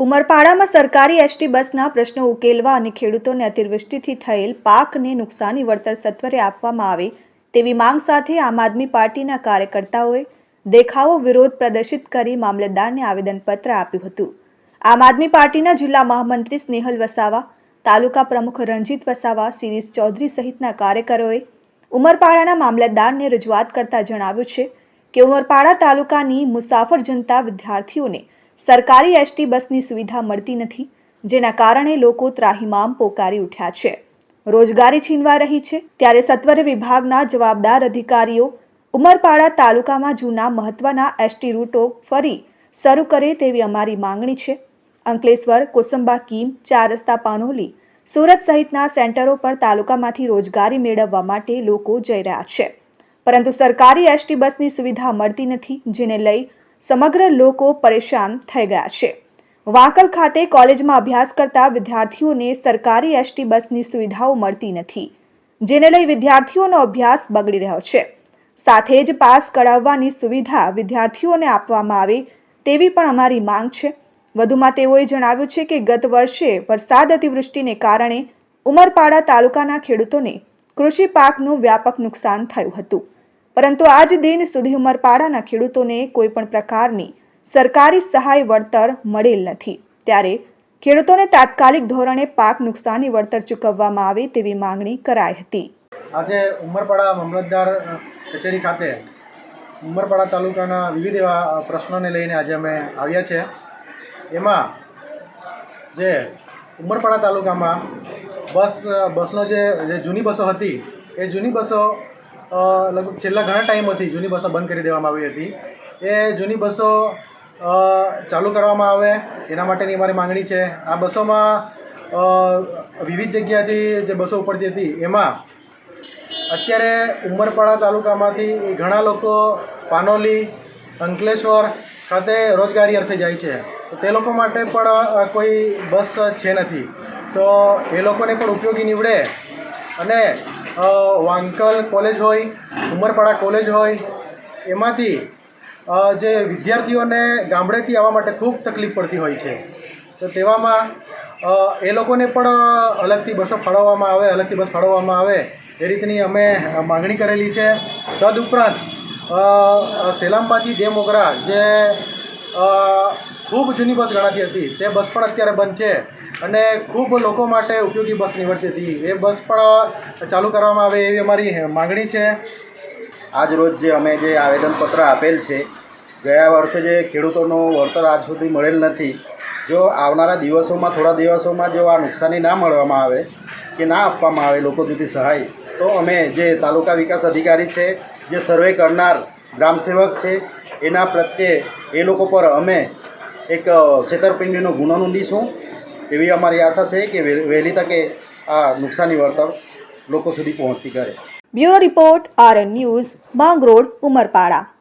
ઉમરપાડામાં સરકારી એસટી બસના પ્રશ્નો ઉકેલવા અને ખેડૂતોને અતિવૃષ્ટિથી થયેલ પાકને નુકસાની વળતર સત્વરે આપવામાં આવે તેવી માંગ સાથે આમ આદમી પાર્ટીના કાર્યકર્તાઓએ દેખાવો વિરોધ પ્રદર્શિત કરી મામલતદારને આવેદનપત્ર આપ્યું હતું. આમ આદમી પાર્ટીના જિલ્લા મહામંત્રી સ્નેહલ વસાવા, તાલુકા પ્રમુખ રણજીત વસાવા શિરીષ ચૌધરી સહિતના કાર્યકરોએ ઉમરપાડાના મામલતદારને રજૂઆત કરતા જણાવ્યું છે કે ઉમરપાડા તાલુકાની મુસાફર જનતા વિદ્યાર્થીઓને સરકારી એસટી બસની સુવિધા મળતી નથી, જેના કારણે લોકો ત્રાહિમામ પોકારી ઉઠ્યા છે. રોજગારી છીનવા રહી છે, ત્યારે સત્વરે વિભાગના જવાબદાર અધિકારીઓ ઉમરપાડા તાલુકામાં જૂના મહત્વના એસટી રૂટો ફરી શરૂ કરે તેવી અમારી માંગણી છે. અંકલેશ્વર, કોસંબા, કીમ, ચાર રસ્તા, પાનોલી સુરત સહિતના સેન્ટરો પર તાલુકામાંથી રોજગારી મેળવવા માટે લોકો જઈ રહ્યા છે. પરંતુ સરકારી એસટી બસની સુવિધા મળતી નથી, જેને લઈ સમગ્ર લોકો પરેશાન થઈ ગયા છે. વાંકલ ખાતે કોલેજમાં અભ્યાસ કરતા વિદ્યાર્થીઓને સરકારી એસટી બસની સુવિધાઓ મળતી નથી, જેને લઈ વિદ્યાર્થીઓનો અભ્યાસ બગડી રહ્યો છે. સાથે જ પાસ કઢાવવાની સુવિધા વિદ્યાર્થીઓને આપવામાં આવે તેવી પણ અમારી માંગ છે. વધુમાં તેઓએ જણાવ્યું છે કે ગત વર્ષે વરસાદ અતિવૃષ્ટિને કારણે ઉમરપાડા તાલુકાના ખેડૂતોને કૃષિ પાકનું વ્યાપક નુકસાન થયું હતું. પરંતુ આજ દિન સુધી ઉમરપાડાના ખેડૂતોને કોઈ પણ પ્રકારની સરકારી સહાય વળતર મળેલ નથી. ત્યારે ખેડૂતોને તાત્કાલિક ધોરણે પાક નુકસાની વળતર ચૂકવવામાં આવે તેવી માંગણી કરાઈ હતી. આજે ઉમરપાડા મામલતદાર કચેરી ખાતે ઉમરપાડા તાલુકાના વિવિધ એવા પ્રશ્નોને લઈને આજે અમે આવ્યા છે એમાં જે ઉમરપાડા તાલુકામાં બસ, બસનો જે જૂની બસો હતી, એ જૂની બસો લગભગ છેલ્લા ઘણા ટાઈમથી જૂની બસો બંધ કરી દેવામાં આવી હતી. એ જૂની બસો ચાલુ કરવામાં આવે, એના માટેની અમારી માંગણી છે. આ બસોમાં વિવિધ જગ્યાથી જે બસો ઉપડતી હતી, એમાં અત્યારે ઉમરપાડા તાલુકામાંથી ઘણા લોકો પાનોલી, અંકલેશ્વર ખાતે રોજગારી અર્થે જાય છે. તો લોકો માટે પણ કોઈ બસ છે નથી. તો એ લોકોને પણ ઉપયોગી નીવડે અને વાંકલ કોલેજ હોય ઉમરપાડા કોલેજ હોય એમાંથી જે વિદ્યાર્થીઓને ગામડેથી આવવા માટે ખૂબ તકલીફ પડતી હોય છે. તો તેવામાં એ લોકોને પણ અલગથી બસો ફાળવવામાં આવે અલગથી બસ ફાળવવામાં આવે એ રીતની અમે માગણી કરેલી છે. તદુપરાંત અ, સેલામબાથી દેમોગરા જે ખૂબ જૂની બસ ગણાતી હતી. તે બસ પણ અત્યારે બંધ છે અને ખૂબ લોકો માટે ઉપયોગી બસ નીવડતી હતી. એ બસ પણ ચાલુ કરવામાં આવે એવી અમારી માગણી છે. આજ રોજ જે અમે જે આવેદનપત્ર આપેલ છે, ગયા વર્ષે જે ખેડૂતોનું વળતર આજ સુધી મળેલ નથી. જો આવનારા દિવસોમાં, થોડા દિવસોમાં જો આ નુકસાની ના મળવામાં આવે કે ના આપવામાં આવે લોકો સુધી સહાય, તો અમે જે તાલુકા વિકાસ અધિકારી છે, જે સર્વે કરનાર ગ્રામસેવક છે, એના પ્રત્યે એ લોકો પર અમે એક છેતરપિંડીનો ગુનો નોંધીશું. એવી અમારી આશા છે કે વહેલી તકે આ નુકસાની વળતર લોકો સુધી પહોંચતી કરે. Bureau report R N news Mangrol Umarpada.